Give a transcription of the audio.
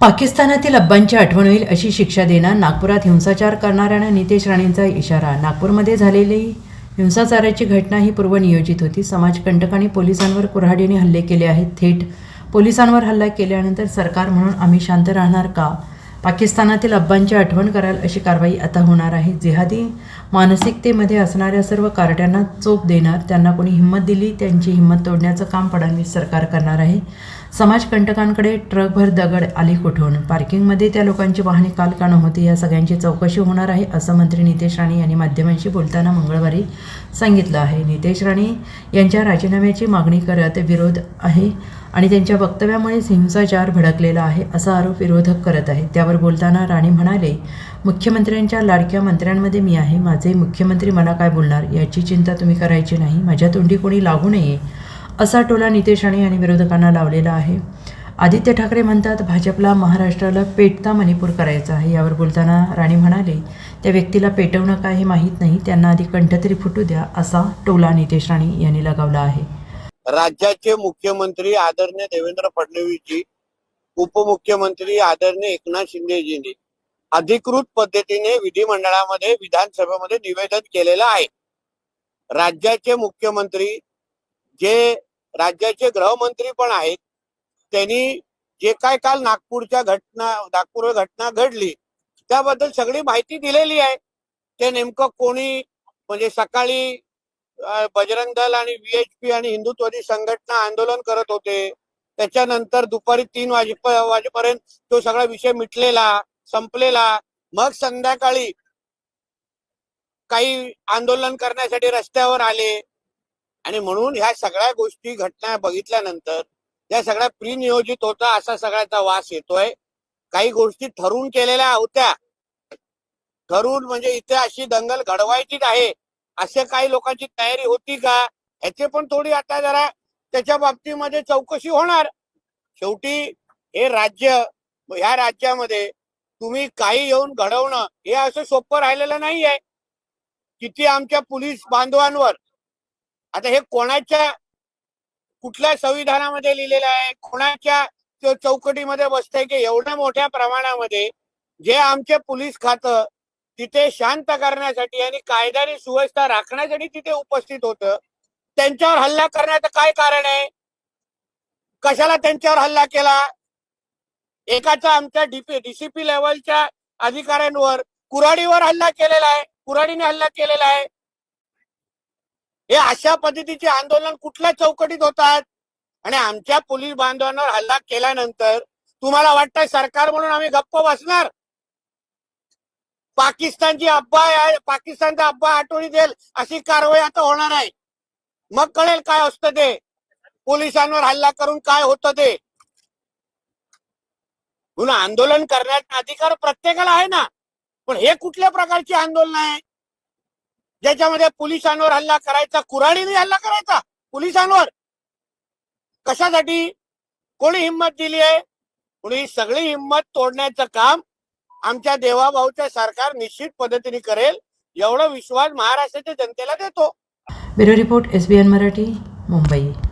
पाकिस्तानातील अब्बांची आठवण होईल अशी शिक्षा देणार नागपुरात हिंसाचार करणाऱ्यांना नितेश राणेंचा इशारा. नागपूरमध्ये झालेली हिंसाचाराची घटना ही पूर्वनियोजित होती. समाजकंटकांनी पोलिसांवर कुऱ्हाडीने हल्ले केले आहेत. थेट पोलिसांवर हल्ला केल्यानंतर सरकार म्हणून आम्ही शांत राहणार का? पाकिस्तानातील अब्बांची आठवण कराल अशी कारवाई आता होणार आहे. जिहादी मानसिकतेमध्ये असणाऱ्या सर्व कारट्यांना चोप देणार त्यांना कोणी हिंमत दिली त्यांची हिंमत तोडण्याचं काम फडणवीस सरकार करणार आहे. समाजकंटकांकडे ट्रकभर दगड आली कुठून? पार्किंगमध्ये त्या लोकांची वाहने काल का नव्हती? या सगळ्यांची चौकशी होणार आहे असं मंत्री नितेश राणे यांनी माध्यमांशी बोलताना मंगळवारी सांगितलं आहे. नितेश राणे यांच्या राजीनाम्याची मागणी करत विरोध आहे. आणि त्यांच्या वक्तव्यामुळेच हिंसाचार भडकलेला आहे असा आरोप विरोधक करत आहेत. त्यावर बोलताना राणे म्हणाले मुख्यमंत्र्यांच्या लाडक्या मंत्र्यांमध्ये मी आहे. माझे मुख्यमंत्री मला काय बोलणार? याची चिंता तुम्ही करायची नाही. माझ्या तोंडी कोणी लागू नये? असा टोला नितेश राणे यांनी विरोधकांना लावलेला आहे. आदित्य ठाकरे म्हणतात भाजपला महाराष्ट्राला पेटता मणिपूर करायचा आहे. यावर बोलताना राणे म्हणाले त्या व्यक्तीला पेटवणं काय हे माहीत नाही. त्यांना आधी कंठ तरी फुटू द्या असा टोला नितेश राणे यांनी लगावला आहे. राज्याचे मुख्यमंत्री आदरणीय देवेंद्र फडणवीसजी उपमुख्यमंत्री आदरणीय एकनाथ शिंदेजींनी अधिकृत पद्धतीने विधिमंडळामध्ये विधानसभेमध्ये निवेदन केलेलं आहे. राज्याचे मुख्यमंत्री जे राज्याचे गृहमंत्री पण आहेत त्यांनी जे काय काल नागपूरच्या घटना नागपूर घटना घडली त्याबद्दल सगळी माहिती दिलेली आहे. ते नेमकं कोणी म्हणजे सकाळी बजरंग दल आणि व्हीएचपी आणि हिंदुत्ववादी संघटना आंदोलन करत होते. त्याच्यानंतर दुपारी तीन वाजे वाजेपर्यंत तो सगळा विषय मिटलेला संपलेला. मग संध्याकाळी काही आंदोलन करण्यासाठी रस्त्यावर आले. आणि म्हणून ह्या सगळ्या गोष्टी घटना बघितल्यानंतर या सगळ्या प्रिनियोजित होता असा सगळ्याचा वास येतोय. काही गोष्टी ठरवून केलेल्या होत्या. ठरवून म्हणजे इथे अशी दंगल घडवायचीच आहे. अशा काही लोकांची तयारी होती का? ह्याचे पण थोडी आता जरा त्याच्या बाबतीमध्ये चौकशी होणार. शेवटी हे राज्य ह्या राज्यामध्ये तुम्ही काही येऊन घडवणं हे असं सोपं राहिलेलं नाही आहे किती आमच्या पोलीस बांधवांवर आता हे कोणाच्या कुठल्या संविधानामध्ये लिहिलेलं आहे? कोणाच्या चौकटीमध्ये बसतंय की एवढ्या मोठ्या प्रमाणामध्ये जे आमचे पोलीस खातं तिथे शांत करण्यासाठी आणि कायद्याने सुव्यवस्था राखण्यासाठी तिथे उपस्थित होतं. त्यांच्यावर हल्ला करण्याचं काय कारण आहे? कशाला त्यांच्यावर हल्ला केला? एकाचा आमच्या डीपी डीसीपी लेवलच्या अधिकाऱ्यांवर कुराडीवर हल्ला केलेला आहे. कुराडीने हल्ला केलेला आहे. हे अशा पद्धतीचे आंदोलन कुठल्या चौकटीत होतात? आणि आमच्या पोलीस बांधवांवर हल्ला केल्यानंतर तुम्हाला वाटतं सरकार म्हणून आम्ही गप्प बसणार? पाकिस्तानची अब्बा आहे पाकिस्तानचा अब्बा आठवणी देईल. अशी कारवाई आता होणार आहे. मग कळेल काय असतं ते. पोलिसांवर हल्ला करून काय होतं ते. म्हणून आंदोलन करण्याचा अधिकार प्रत्येकाला आहे ना. पण हे कुठल्या प्रकारची आंदोलन आहे? ज्याच्यामध्ये पोलिसांवर हल्ला करायचा कुऱ्हाडीने हल्ला करायचा? पोलिसांवर. कशासाठी? कोणी हिंमत दिली आहे? म्हणून ही सगळी हिंमत तोडण्याचं काम आमच्या देवाभाऊचं सरकार निश्चित पद्धतीने करेल एवढा विश्वास महाराष्ट्राच्या जनतेला देतो. Bureau report S B N Marathi Mumbai.